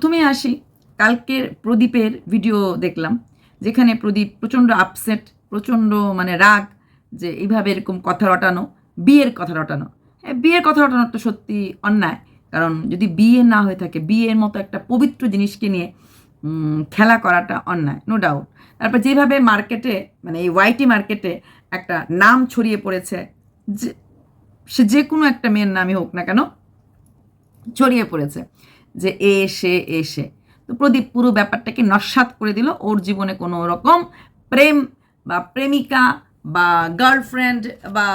প্রথমে আসি কালকের প্রদীপের ভিডিও দেখলাম, যেখানে প্রদীপ প্রচণ্ড আপসেট প্রচণ্ড মানে রাগ, যে এইভাবে এরকম কথা রটানো, বিয়ের কথা রটানো। হ্যাঁ বিয়ের কথা রটানো তো সত্যি অন্যায়, কারণ যদি বিয়ে না হয়ে থাকে, বিয়ের মতো একটা পবিত্র জিনিসকে নিয়ে খেলা করাটা অন্যায় নো ডাউট তারপর যেভাবে মার্কেটে মানে এই ওয়াইটি মার্কেটে একটা নাম ছড়িয়ে পড়েছে, যে, সে যে কোনো একটা মেয়ের নামই হোক না কেন, ছড়িয়ে পড়েছে। যে এ, সে এ, সে। তো প্রদীপ পুরো ব্যাপারটাকে নস্বাত করে দিল। ওর জীবনে কোনো রকম প্রেম বা প্রেমিকা বা গার্লফ্রেন্ড বা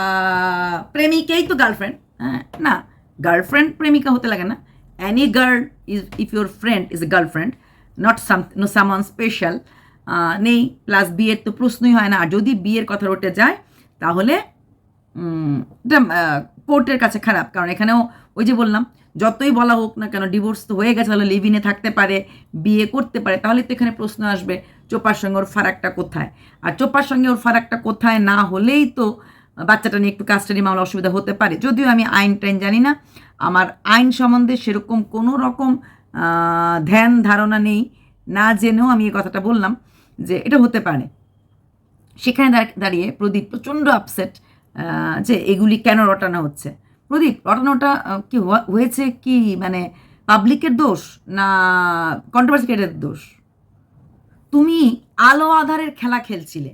প্রেমিকাই তো গার্লফ্রেন্ড হ্যাঁ না গার্লফ্রেন্ড প্রেমিকা হতে লাগে না। Any girl is if your friend is a girlfriend not some no সামান স্পেশাল নেই প্লাস বিয়ের তো প্রশ্নই হয় না। আর যদি বিয়ের কথা উঠে যায়, তাহলে কোর্টের কাছে খারাপ। কারণ এখানেও ওই যে বললাম যতই বলা হোক না কেন ডিভোর্স তো হয়ে গেছে, তাহলে লিভিনে থাকতে পারে, বিয়ে করতে পারে, তাহলে তো এখানে প্রশ্ন আসবে, চোপার সঙ্গে ওর ফারাকটা কোথায়? আর চোপার সঙ্গে ওর ফারাকটা কোথায় না হলেই তো বাচ্চাটা নিয়ে একটু কাস্টাডি মামলা অসুবিধা হতে পারে। যদিও আমি আইন টাইন জানি না, আমার আইন সম্বন্ধে সেরকম কোনো রকম ধ্যান ধারণা নেই, না জেনেও আমি এই কথাটা বললাম যে এটা হতে পারে। সেখানে দাঁড়িয়ে প্রদীপ প্রচণ্ড আপসেট যে এগুলি কেন রটানো হচ্ছে। প্রদীপ রটানোটা আহ, কি হয়েছে কি মানে পাবলিকের দোষ না কন্ট্রোভার্সি দোষ? তুমি আলো আধারের খেলা খেলছিলে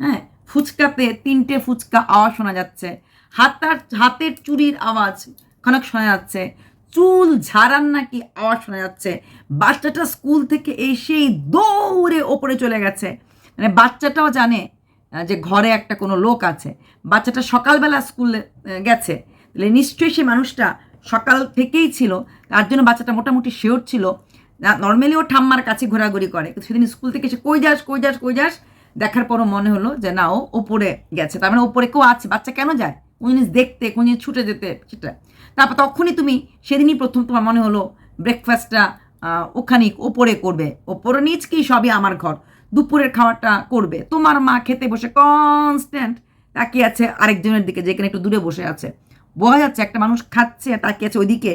হ্যাঁ? ফুচকাতে তিনটে ফুচকা আওয়াজ শোনা যাচ্ছে হাতার হাতের চুরির আওয়াজ খানিক শোনা যাচ্ছে চুল ঝাড়ার নাকি আওয়াজ শোনা যাচ্ছে বাচ্চাটা স্কুল থেকে এসেই দৌড়ে ওপরে চলে গেছে। মানে বাচ্চাটাও জানে যে ঘরে একটা কোনো লোক আছে। বাচ্চাটা সকালবেলা স্কুলে গেছে তাহলে নিশ্চয়ই সে মানুষটা সকাল থেকেই ছিল, তার জন্য বাচ্চাটা মোটামুটি শিওর ছিল। নর্মালি ও ঠাম্মার কাছে ঘোরাঘুরি করে, কিন্তু সেদিন স্কুল থেকে এসে, কই যাস কই যাস কই যাস? দেখার পরও মনে হলো যে, না, ও ওপরে গেছে। তার মানে ওপরে কেউ আছে, বাচ্চা কেন যায়? কোন জিনিস দেখতে, কোন জিনিস ছুটে যেতে, সেটা। তারপর তখনই তুমি, সেদিনই প্রথম তোমার মনে হলো ব্রেকফাস্টটা ওখানেই ওপরে করবে। ওপরে নিচ কি? সবই আমার ঘর। দুপুরের খাওয়াটা করবে। তোমার মা খেতে বসে কনস্ট্যান্ট তাকিয়ে আছে আরেকজনের দিকে, যেখানে একটু দূরে বসে আছে। বোঝা যাচ্ছে একটা মানুষ খাচ্ছে তাকিয়ে আছে ওইদিকে।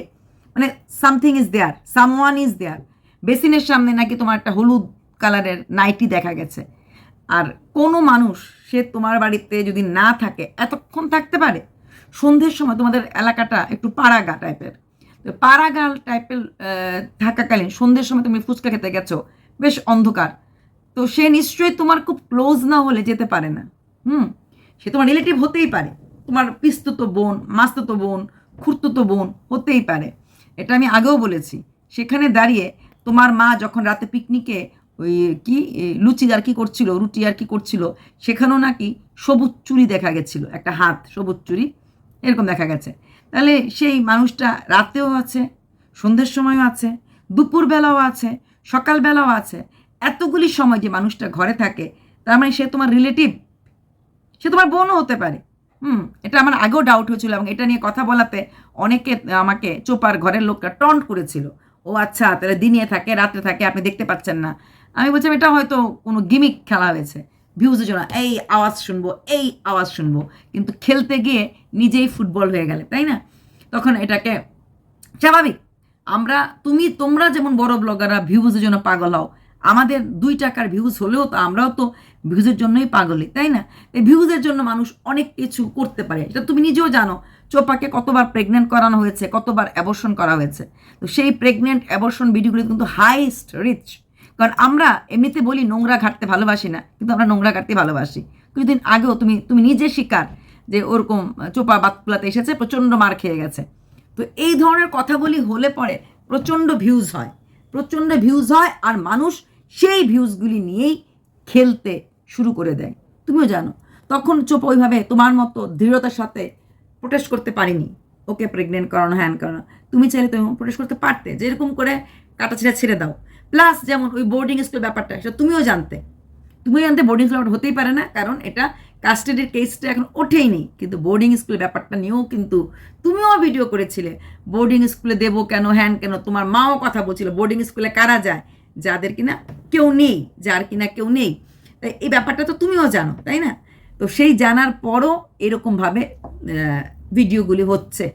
মানে something is there someone is there বেসিনের সামনে নাকি তোমার একটা হলুদ কালারের নাইটি দেখা গেছে। আর কোনো মানুষ, সে তোমার বাড়িতে যদি না থাকে, এতক্ষণ থাকতে পারে? সন্ধ্যের সময় তোমাদের এলাকাটা একটু পাড়াগা টাইপের তো পাড়াগা টাইপের থাকাকালীন সন্ধ্যের সময় তুমি ফুচকা খেতে গেছো, বেশ অন্ধকার। তো সে নিশ্চয়ই তোমার খুব ক্লোজ না হলে যেতে পারে না। হুম, সে তোমার রিলেটিভ হতেই পারে। তোমার পিস্তুত বোন, মাস্তুত বোন খুর্তুত বোন হতেই পারে। এটা আমি আগেও বলেছি। সেখানে দাঁড়িয়ে তোমার মা যখন রাতে পিকনিকে ওই কি লুচি আর কি করছিল, রুটি আর কি করছিল, সেখানেও নাকি সবুজ চুরি দেখা গেছিল, একটা হাত, সবুজ চুরি এরকম দেখা গেছে। তাহলে সেই মানুষটা রাতেও আছে, সন্ধ্যের সময়ও আছে, দুপুরবেলাও আছে, সকালবেলাও আছে, এতগুলি সময় যে মানুষটা ঘরে থাকে, তার মানে সে তোমার রিলেটিভ সে তোমার বোনও হতে পারে। হুম, এটা আমার আগেও ডাউট হয়েছিল এবং এটা নিয়ে কথা বলাতে অনেকে আমাকে চোপার ঘরের লোকটা টন্ট করেছিল। ও আচ্ছা তাহলে দিনে থাকে, রাতে থাকে, আপনি দেখতে পাচ্ছেন না। আমি বলছিলাম, এটা হয়তো কোনো গিমিক খেলা হয়েছে। ভিউজের জন্য, এই আওয়াজ শুনব, এই আওয়াজ শুনব। কিন্তু খেলতে গিয়ে নিজেই ফুটবল হয়ে গেলে, তাই না? তখন এটাকে স্বাভাবিক। আমরা, তুমি, তোমরা যেমন বড় ব্লগাররা ভিউজের জন্য পাগল হও, আমাদের দুই টাকার ভিউজ হলেও তো আমরাও তো ভিউজের জন্যই পাগলি তাই না? এই ভিউজের জন্য মানুষ অনেক কিছু করতে পারে। এটা তুমি নিজেও জানো, চোপাকে কতবার প্রেগনেন্ট করানো হয়েছে, কতবার অ্যাবর্শন করা হয়েছে। তো সেই প্রেগনেন্ট অ্যাবর্শন ভিডিওগুলি কিন্তু হাইস্ট রিচ কারণ আমরা এমনিতে বলি নোংরা ঘাটতে ভালোবাসি না, কিন্তু আমরা নোংরা ঘাটতে ভালোবাসি। কিছুদিন আগেও তুমি তুমি নিজে শিকার যে ওরকম চোপা বাতকুলাতে এসেছে, প্রচণ্ড মার খেয়ে গেছে। তো এই ধরনের কথাগুলি হলে পরে প্রচণ্ড ভিউজ হয়। প্রচণ্ড ভিউজ হয় আর মানুষ সেই ভিউজগুলি নিয়েই খেলতে শুরু করে দেয়। তুমিও জানো, তখন চোপ ওইভাবে তোমার মতো দৃঢ়তার সাথে প্রোটেস্ট করতে পারিনি। ওকে প্রেগনেন্ট করানো হ্যান করানো। তুমি চাইলে তুমি প্রোটেস্ট করতে পারতে যেরকম করে কাটা ছেড়ে ছেড়ে দাও। প্লাস যেমন ওই বোর্ডিং স্কুল ব্যাপারটা, সেটা তুমিও জানতে। তুমিও জানতে বোর্ডিং স্কুল হতেই পারে না, কারণ এটা কাস্টাডির কেসটা এখন ওঠেই নেই কিন্তু বোর্ডিং স্কুল ব্যাপারটা নিয়েও কিন্তু তুমিও ভিডিও করেছিলে। বোর্ডিং স্কুলে দেবো কেন হ্যান কেন, তোমার মাও কথা বলছিল বোর্ডিং স্কুলে কারা যায়? যাদের কিনা কেউ নেই, যার কিনা কেউ নেই। এই ব্যাপারটা তো তুমিও জানো, তাই না? তো সেই জানার পরও এরকমভাবে ভিডিওগুলি হচ্ছে।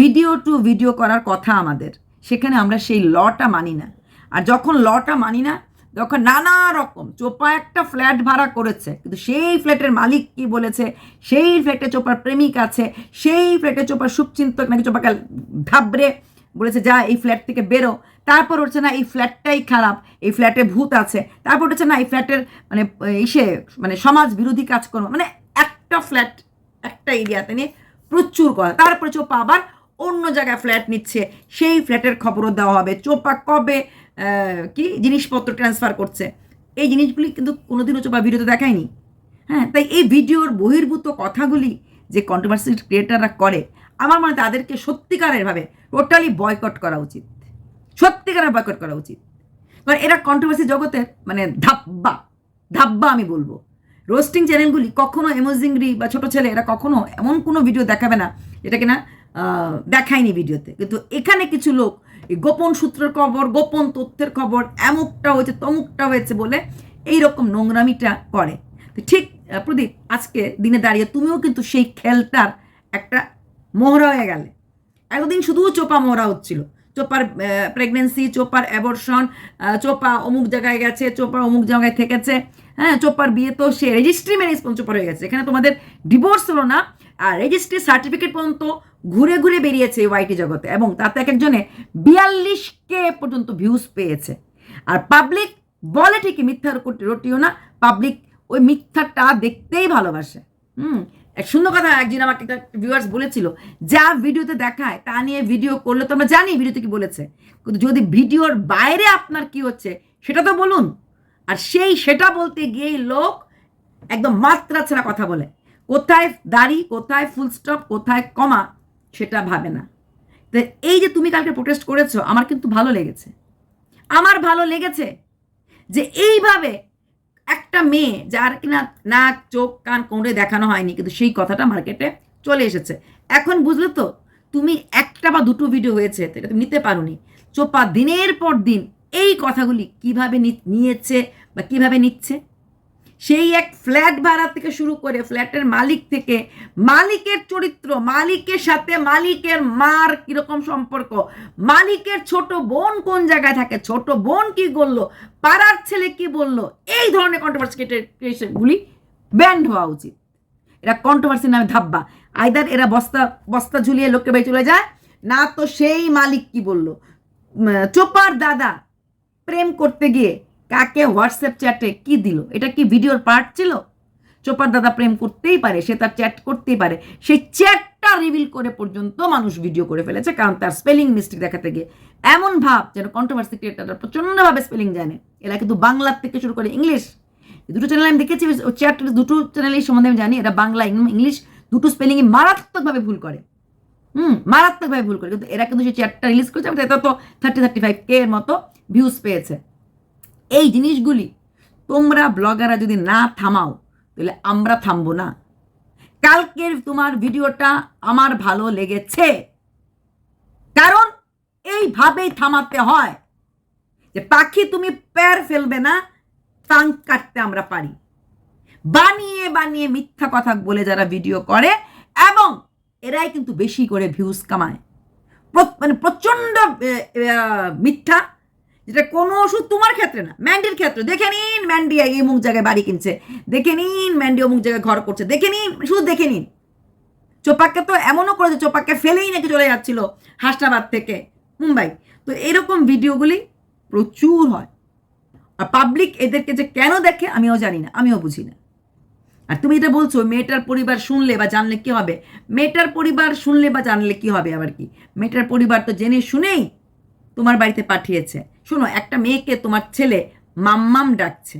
ভিডিও টু ভিডিও করার কথা আমাদের। সেখানে আমরা সেই লটা মানি না। আর যখন লটা মানি না, তখন নানা রকম, চোপা একটা ফ্ল্যাট ভাড়া করেছে, কিন্তু সেই ফ্ল্যাটের মালিক কি বলেছে? সেই ফ্ল্যাটে চোপার প্রেমিক আছে, সেই ফ্ল্যাটে চোপার শুভচিন্তক নাকি চোপাকে ধাবড়ে বলেছে, যা এই ফ্ল্যাট থেকে বেরো। তারপর হচ্ছে না, এই ফ্ল্যাটটাই খারাপ। এই ফ্ল্যাটে ভূত আছে। তারপর হচ্ছে না, এই ফ্ল্যাটের মানে ইসে মানে সমাজ বিরোধী কাজকর্ম মানে একটা ফ্ল্যাট একটা এরিয়াতে নিয়ে প্রচুর করা। তারপরে চোপা আবার অন্য জায়গায় ফ্ল্যাট নিচ্ছে। সেই ফ্ল্যাটের খবরও দেওয়া হবে। চোপা কবে কি জিনিসপত্র ট্রান্সফার করছে? এই জিনিসগুলি কিন্তু কোনোদিনও চোপা ভিডিওতে দেখায়নি। হ্যাঁ তাই এই ভিডিওর বহির্ভূত কথাগুলি যে কন্ট্রোভার্সি ক্রিয়েটাররা করে, আমার মনে তাদেরকে সত্যিকারেরভাবে টোটালি বয়কট করা উচিত। সত্যিকারের বয়কট করা উচিত। কারণ এরা কন্ট্রোভার্সি জগতের মানে ধাব্বা ধাব্বা আমি বলব। রোস্টিং চ্যানেলগুলি কখনো এমোজিংরি বা ছোট ছেলে এরা কখনো এমন কোনো ভিডিও দেখাবে না, যেটা কিনা দেখায়নি ভিডিওতে কিন্তু এখানে কিছু লোক গোপন সূত্রের খবর, গোপন তথ্যের খবর, এমুকটা হয়েছে, তমুকটা হয়েছে বলে এই রকম নোংরামিটা করে। তো ঠিক প্রদীপ, আজকে দিনে দাঁড়িয়ে তুমিও কিন্তু সেই খেলটার একটা মোহরা হয়ে গেলে। এতদিন শুধু চোপা মোহরা হচ্ছিল। চোপার প্রেগনেন্সি চোপার অ্যাবর্শন চোপা অমুক জায়গায় গেছে, চোপা অমুক জায়গায় থেকেছে। হ্যাঁ চোপার বিয়ে তো সে রেজিস্ট্রি ম্যারেজ পর্যন্ত চোপার হয়ে গেছে। এখানে তোমাদের ডিভোর্স হলো না, আর রেজিস্ট্রি সার্টিফিকেট পর্যন্ত ঘুরে ঘুরে বেরিয়েছে এই ওয়াইটি জগতে। এবং তাতে এক একজনে বিয়াল্লিশ কে পর্যন্ত ভিউজ পেয়েছে। আর পাবলিক বলে ঠিকই মিথ্যার রটিও না পাবলিক ওই মিথ্যাটা দেখতেই ভালোবাসে। হুম? এক সুন্দর কথা একদিন আমাকে একটা ভিউয়ার্স বলেছিল, যা ভিডিওতে দেখায়, তা নিয়ে ভিডিও করলে তো আমরা জানি ভিডিওতে কি বলেছে। কিন্তু যদি ভিডিওর বাইরে আপনার কি হচ্ছে, সেটা তো বলুন। আর সেই সেটা বলতে গিয়েই লোক একদম মাত্রা ছাড়া কথা বলে। কোথায় দাড়ি, কোথায় ফুল স্টপ কোথায় কমা সেটা ভাবে না। তো এই যে তুমি কালকে প্রোটেস্ট করেছ, আমার কিন্তু ভালো লেগেছে। আমার ভালো লেগেছে যে এইভাবে একটা মেয়ে যার কিনা নাক, চোখ, কান, কোমরে দেখানো হয়নি, কিন্তু সেই কথাটা মার্কেটে চলে এসেছে। এখন বুঝলে তো, তুমি একটা বা দুটো ভিডিও হয়েছে এটা তুমি নিতে পারোনি। চোপা দিনের পর দিন এই কথাগুলি কীভাবে নিয়েছে বা কীভাবে নিচ্ছে? সেই এক ফ্ল্যাট ভাড়া থেকে শুরু করে ফ্ল্যাটের মালিক থেকে মালিকের চরিত্র, মালিকের সাথে মালিকের মার কীরকম সম্পর্ক, মালিকের ছোট বোন কোন জায়গায় থাকে, ছোট বোন কি করল, পাড়ার ছেলে কি বলল, এই ধরনের কন্ট্রোভার্সি ব্যান্ড হওয়া উচিত। এরা কন্ট্রোভার্সি নামে ধাব্বা। আইদার এরা বস্তা বস্তা ঝুলিয়ে লোককে বাড়ি চলে যায়, না তো সেই মালিক কি বলল। চোপার দাদা প্রেম করতে গিয়ে কাকে হোয়াটসঅ্যাপ চ্যাটে কি দিল? এটা কি ভিডিওর পার্ট ছিল? চোপার দাদা প্রেম করতেই পারে, সে তার চ্যাট করতেই পারে। সেই চ্যাটটা রিভিল করে পর্যন্ত মানুষ ভিডিও করে ফেলেছে, কারণ তার স্পেলিং মিস্টেক দেখাতে গিয়ে এমন ভাব যেন কন্ট্রোভার্সি ক্রিয়েটাররা প্রচণ্ডভাবে স্পেলিং জানে। এরা কিন্তু বাংলার থেকে শুরু করে ইংলিশ দুটো চ্যানেল আমি দেখেছি ও চ্যাট দুটো চ্যানেলের সম্বন্ধে আমি জানি, এরা বাংলা ইংলিশ দুটো স্পেলিংয়ে মারাত্মকভাবে ভুল করে। হুম, মারাত্মকভাবে ভুল করে। কিন্তু এরা কিন্তু সেই চ্যাটটা রিলিজ করেছে এটা তো থার্টি থার্টি ফাইভ কে এর মতো ভিউজ পেয়েছে। এই জিনিসগুলি তোমরা ব্লগাররা যদি না থামাও, তাহলে আমরা থামবো না। কালকের তোমার ভিডিওটা আমার ভালো লেগেছে। কারণ এইভাবেই থামাতে হয় যে পাখি তুমি প্যার ফেলবে না, টাং কাটতে আমরা পারি। বানিয়ে বানিয়ে মিথ্যা কথা বলে যারা ভিডিও করে, এবং এরাই কিন্তু বেশি করে ভিউজ কামায়। মানে প্রচণ্ড মিথ্যা যেটা কোনো ওষুধ তোমার ক্ষেত্রে না, ম্যান্ডির ক্ষেত্রে। দেখে নিন ম্যান্ডি এই মুখ জায়গায় বাড়ি কিনছে। দেখে নিন ম্যান্ডি অমুক জায়গায় ঘর করছে। দেখে নিন, শুধু দেখে নিন। চোপাককে তো এমনও করেছে চোপাককে ফেলেই নাকি চলে যাচ্ছিল হাসনাবাদ থেকে মুম্বাই। তো এরকম ভিডিওগুলি প্রচুর হয়। আর পাবলিক এদেরকে যে কেন দেখে আমিও জানি না, আমিও বুঝি না। আর তুমি এটা বলছো, মেয়েটার পরিবার শুনলে বা জানলে কি হবে? মেয়েটার পরিবার শুনলে বা জানলে কি হবে আবার কি? মেয়েটার পরিবার তো জেনে শুনেই তোমার বাড়িতে পাঠিয়েছে। শোনো, একটা মেয়েকে তোমার ছেলে মাম্মাম ডাকছে।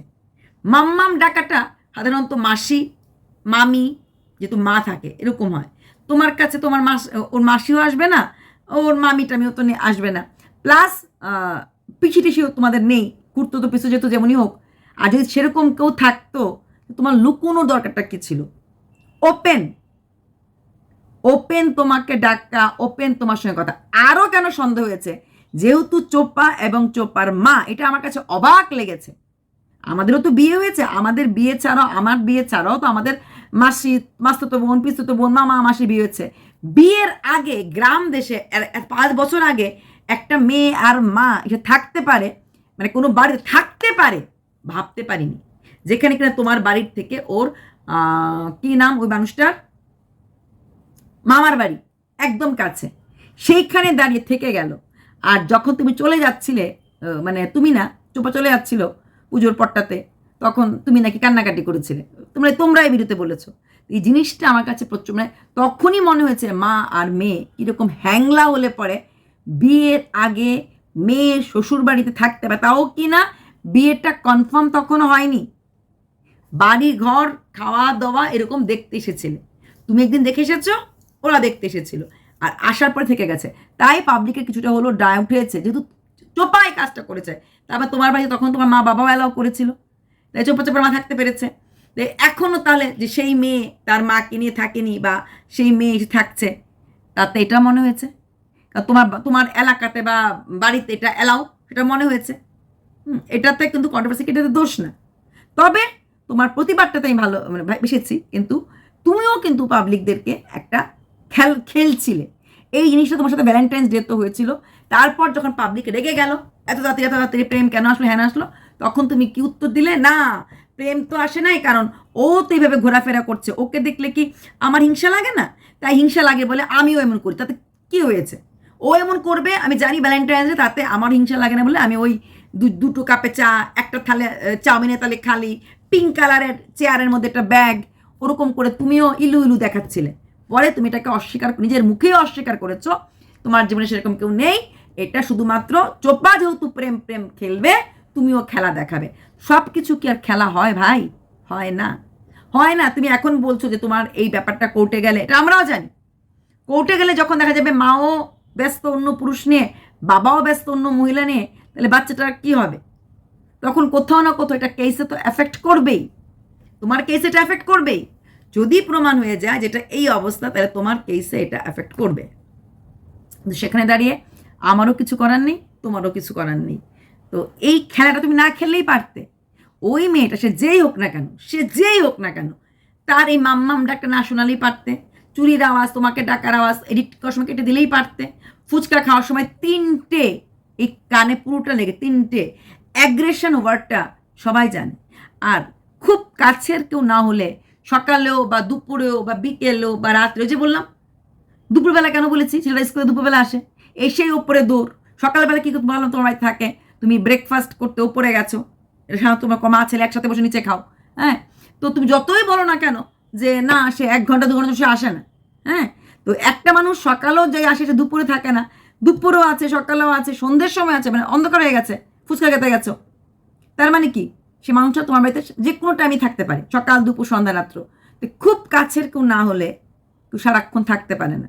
মাম্মাম ডাকাটা সাধারণত মাসি, মামি, যেহেতু মা থাকে, এরকম হয়। তোমার কাছে তোমার মাস, ওর মাসিও আসবে না, ওর মামি টামিও তো আসবে না। প্লাস পিছি টিসিও তোমাদের নেই, কুর্তো তো পিছু যেত যেমনই হোক। আর যদি সেরকম কেউ থাকতো, তোমার লুকোনো দরকারটা কী ছিল? ওপেন। ওপেন তোমাকে ডাকা ওপেন তোমার সঙ্গে কথা। আরও কেন সন্দেহ হয়েছে? যেহেতু চোপা এবং চোপার মা, এটা আমার কাছে অবাক লেগেছে। আমাদেরও তো বিয়ে হয়েছে, আমাদের বিয়ে ছাড়াও আমার বিয়ে ছাড়াও তো আমাদের মাসি, মাস্তুতো বোন, পিস্তুতো বোন, মামা, মাসি বিয়ে হয়েছে। বিয়ের আগে গ্রাম দেশে পাঁচ বছর আগে একটা মেয়ে আর মা এসে থাকতে পারে মানে কোনো বাড়িতে থাকতে পারে, ভাবতে পারিনি। যেখানে কিনা তোমার বাড়ির থেকে ওর কি নাম ওই মানুষটার? মামার বাড়ি, একদম কাছে। সেইখানে দাঁড়িয়ে থেকে গেল। আর যখন তুমি চলে যাচ্ছিলে মানে তুমি না, চোপা চলে যাচ্ছিল পুজোর পট্টাতে, তখন তুমি নাকি কান্নাকাটি করেছিলে। তোমরা, তোমরাই বিরুদ্ধে বলেছ। এই জিনিসটা আমার কাছে প্রচুর মানে তখনই মনে হয়েছে মা আর মেয়ে কীরকম হ্যাংলা হলে পরে বিয়ের আগে মেয়ে শ্বশুর বাড়িতে থাকতে হবে তাও কি না, বিয়েটা কনফার্ম তখন হয়নি। বাড়ি, ঘর খাওয়া দাওয়া এরকম দেখতে এসেছিলে। তুমি একদিন দেখে এসেছ? ওরা দেখতে এসেছিল। আর আসার পরে থেকে গেছে। তাই পাবলিকের কিছুটা হলো ডাউট হয়েছে যেহেতু চোপাই কাজটা করেছে। তারপর তোমার বাড়ি তখন তোমার মা বাবাও অ্যালাউ করেছিল। তাই চোপা চোপার মা থাকতে পেরেছে। তো এখনও তাহলে যে সেই মেয়ে তার মাকে নিয়ে থাকেনি বা সেই মেয়ে থাকছে তাতে এটা মনে হয়েছে? তোমার তোমার এলাকাতে বা বাড়িতে এটা অ্যালাউ সেটা মনে হয়েছে? হুম, এটাতে কিন্তু কন্ট্রোভার্সি এটাতে দোষ না। তবে তোমার প্রতিবাদটাতে আমি ভালো মানে বেসেছি কিন্তু তুমিও কিন্তু পাবলিকদেরকে একটা খেল, খেলছিলে। এই জিনিসটা তোমার সাথে ভ্যালেন্টাইন্স ডে তো হয়েছিল। তারপর যখন পাবলিক রেগে গেল, এত তাড়াতাড়ি এত তাড়াতাড়ি প্রেম কেন আসলো, হ্যান আসলো, তখন তুমি কি উত্তর দিলে? না, প্রেম তো আসে নাই, কারণ ও তো এইভাবে ঘোরাফেরা করছে। ওকে দেখলে কি আমার হিংসা লাগে না? তাই হিংসা লাগে বলে আমিও এমন করি। তাতে কি হয়েছে? ও এমন করবে, আমি জানি ভ্যালেন্টাইন্স ডে তাতে আমার হিংসা লাগে না বলে আমি ওই দুটো কাপে চা, একটা থালে চাউমিনের তালে খালি পিঙ্ক কালারের চেয়ারের মধ্যে একটা ব্যাগ ওরকম করে তুমিও ইলু ইলু দেখাচ্ছিলে। পরে তুমি এটাকে অস্বীকার নিজের মুখেই অস্বীকার করেছ, তোমার জীবনে সেরকম কেউ নেই, এটা শুধুমাত্র চোপা যেহেতু প্রেম প্রেম খেলবে, তুমিও খেলা দেখাবে। সব কিছু কি আর খেলা হয় ভাই? হয় না। হয় না, তুমি এখন বলছো যে তোমার এই ব্যাপারটা কোর্টে গেলে, এটা আমরাও জানি। কোর্টে গেলে যখন দেখা যাবে মাও ব্যস্ত অন্য পুরুষ নিয়ে, বাবাও ব্যস্ত অন্য মহিলা নিয়ে, তাহলে বাচ্চাটার কি হবে? তখন কোথাও না কোথাও এটা কেসে তো এফেক্ট করবেই। তোমার কেসে এটা এফেক্ট করবেই। যদি প্রমাণ হয়ে যায় যেটা এই অবস্থা, তাহলে তোমার কেসে এটা এফেক্ট করবে। সেখানে দাঁড়িয়ে আমারও কিছু করার নেই, তোমারও কিছু করার নেই। তো এই খেলাটা তুমি না খেললেই পারতে। ওই মেয়েটা, সে যেই হোক না কেন, সে যেই হোক না কেন, তার এই মাম্মাম ডাকটা না শোনালেই পারতে। চুরির আওয়াজ, তোমাকে ডাকার আওয়াজ এডিট করার সময় কেটে দিলেই পারতে। ফুচকা খাওয়ার সময় তিনটে, এই কানে পুরোটা লেগে তিনটে অ্যাগ্রেশন ওয়ার্ডটা সবাই জানে। আর খুব কাছের কেউ না হলে সকালেও বা দুপুরেও বা বিকেলেও বা রাত্রে যে বললাম, দুপুরবেলা কেন বলেছি? ছেলেরা স্কুলে দুপুরবেলা আসে, এসেই ওপরে দৌড়। সকালবেলা কী করতে বললাম, তোমার থাকে, তুমি ব্রেকফাস্ট করতে ওপরে গেছো, এটা সাধারণত তোমার কমা ছেলে একসাথে বসে নিচে খাও হ্যাঁ? তো তুমি যতই বলো না কেন যে না, সে এক ঘণ্টা, দু ঘণ্টা সে আসে না হ্যাঁ? তো একটা মানুষ সকালেও যে আসে, সে দুপুরে থাকে না, দুপুরেও আছে, সকালেও আছে, সন্ধ্যের সময় আছে মানে অন্ধকার হয়ে গেছে, ফুচকা খেতে গেছো। তার মানে কি? সে মানুষটা তোমার বাড়িতে যে কোনো টাইমই থাকতে পারে, সকাল, দুপুর, সন্ধ্যা, রাত্র। খুব কাছের কেউ না হলে কেউ সারাক্ষণ থাকতে পারে না।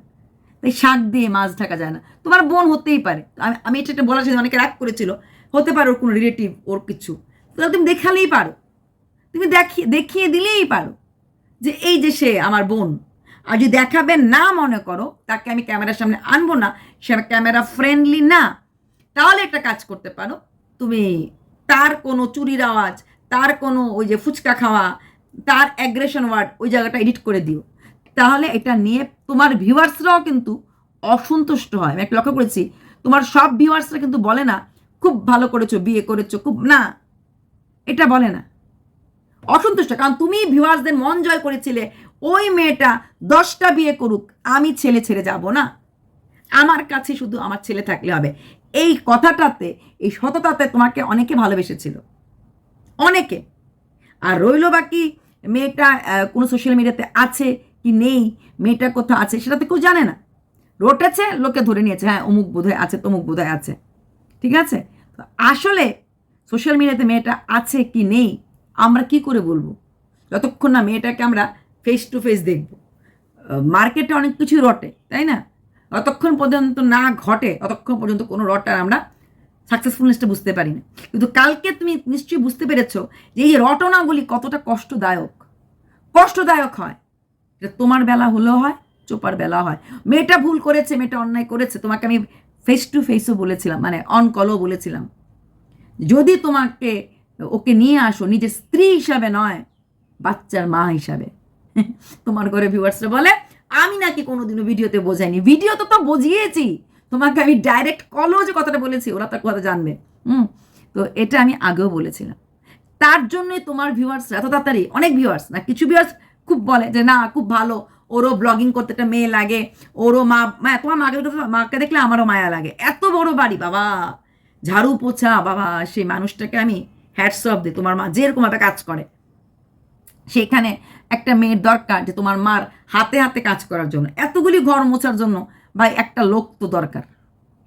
তাই শাক দিয়ে মাছ ঢাকা যায় না। তোমার বোন হতেই পারে। আমি আমি এটা একটা বলার সাথে অনেকে রাগ করেছিল, হতে পারে ওর কোনো রিলেটিভ ওর কিছু। তাহলে তুমি দেখালেই পারো। তুমি দেখিয়ে দেখিয়ে দিলেই পারো যে এই যে সে আমার বোন। আর যদি দেখাবে না মনে করো, তাকে আমি ক্যামেরার সামনে আনব না, সে ক্যামেরা ফ্রেন্ডলি না, তাহলে একটা কাজ করতে পারো। তুমি তার কোনো চুরির আওয়াজ, তার কোনো ওই যে ফুচকা খাওয়া, তার অ্যাগ্রেশন ওয়ার্ড ওই জায়গাটা এডিট করে দিও। তাহলে এটা নিয়ে তোমার ভিউয়ার্সরাও কিন্তু অসন্তুষ্ট হয়। আমি একটা লক্ষ্য করেছি, তোমার সব ভিউয়ার্সরা কিন্তু বলে না, খুব ভালো করেছ, বিয়ে করেছ, খুব না, এটা বলে না। অসন্তুষ্ট, কারণ তুমি ভিউয়ার্সদের মন জয় করেছিলে, ওই মেয়েটা দশটা বিয়ে করুক, আমি ছেলে ছেড়ে যাব না। আমার কাছে শুধু আমার ছেলে থাকলে হবে। এই কথাটাতে, এই সততাতে তোমাকে অনেকে ভালোবেসেছিল। অনেকে। আর রইল বাকি, মেয়েটা কোনো সোশ্যাল মিডিয়াতে আছে কি নেই, মেয়েটা কোথাও আছে সেটা তো কেউ জানে না। রটেছে, লোকে ধরে নিয়েছে হ্যাঁ অমুক বোধহয় আছে, তমুক বোধহয় আছে। ঠিক আছে? আসলে সোশ্যাল মিডিয়াতে মেয়েটা আছে কি নেই, আমরা কি করে বলব? যতক্ষণ না মেয়েটাকে আমরা ফেস টু ফেস দেখব। মার্কেটে অনেক কিছু রটে, তাই না? যতক্ষণ পর্যন্ত না ঘটে, ততক্ষণ পর্যন্ত কোনো রটার আমরা সাকসেসফুলনেসটা বুঝতে পারি না কিন্তু কালকে তুমি নিশ্চয়ই বুঝতে পেরেছ যে এই রটনাগুলি কতটা কষ্টদায়ক। কষ্টদায়ক হয়। এটা তোমার বেলা হলেও হয়, চোপার বেলা হয়। মেয়েটা ভুল করেছে, মেয়েটা অন্যায় করেছে, তোমাকে আমি ফেস টু ফেসও বলেছিলাম মানে অন কলও বলেছিলাম। যদি তোমাকে ওকে নিয়ে আসো, নিজের স্ত্রী হিসাবে নয়, বাচ্চার মা হিসাবে, তোমার ঘরে ভিউয়ার্সরা বলে আমি নাকি কোনোদিনও ভিডিওতে বোঝাইনি। ভিডিওতে তো বুঝিয়েছি। তোমাকে আমি ডাইরেক্ট কলও যে কথাটা বলেছি, ওরা তার কথা জানবে। হুম? তো এটা আমি আগেও বলেছিলাম। তার জন্য তোমার ভিউয়ার্স এত তাড়াতাড়ি, অনেক ভিউয়ার্স না কিছু ভিউয়ার্স খুব বলে যে, না, খুব ভালো। ওরও ব্লগিং করতে একটা মেয়ে লাগে। ওরও মা তোমার মাকে মাকে দেখলে আমারও মায়া লাগে। এত বড় বাড়ি, বাবা। ঝাড়ু পোছা বাবা, সেই মানুষটাকে আমি হ্যাটস অফ দিই। তোমার মা যেরকম একটা কাজ করে। সেখানে একটা মেয়ের দরকার যে তোমার মার হাতে হাতে কাজ করার জন্য। এতগুলি ঘর মোছার জন্য ভাই একটা লোক তো দরকার।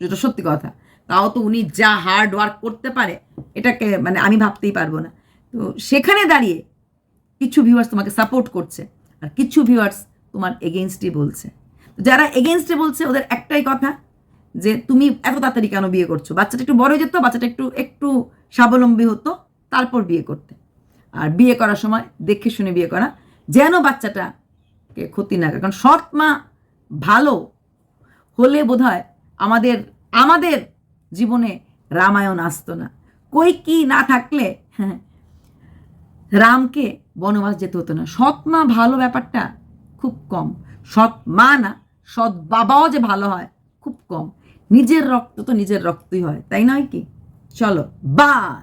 যেটা সত্যি কথা। তাও তো উনি যা হার্ড ওয়ার্ক করতে পারে, এটাকে মানে আমি ভাবতেই পারব না। তো সেখানে দাঁড়িয়ে কিছু ভিউয়ার্স তোমাকে সাপোর্ট করছে আর কিছু ভিউয়ার্স তোমার এগেনস্টই বলছে। যারা এগেনস্টে বলছে, ওদের একটাই কথা যে তুমি এত তাড়াতাড়ি কেন বিয়ে করছ? বাচ্চাটা একটু বড় হয়ে যেত, বাচ্চাটা একটু একটু স্বাবলম্বী হতো, তারপর বিয়ে করতে। আর বিয়ে করার সময় দেখে শুনে বিয়ে করা, যেন বাচ্চাটাকে ক্ষতি না করে। কারণ সৎ মা ভালো হলে বোধ আমাদের আমাদের জীবনে রামায়ণ আসতো না। কই কি না থাকলে হ্যাঁ রামকে বনবাস যেতে হতো না। সৎ মা ভালো ব্যাপারটা খুব কম। সৎ মা না, সৎ বাবাও যে ভালো হয় খুব কম। নিজের রক্ত তো নিজের রক্তই হয়, তাই নয় কি? চলো বাই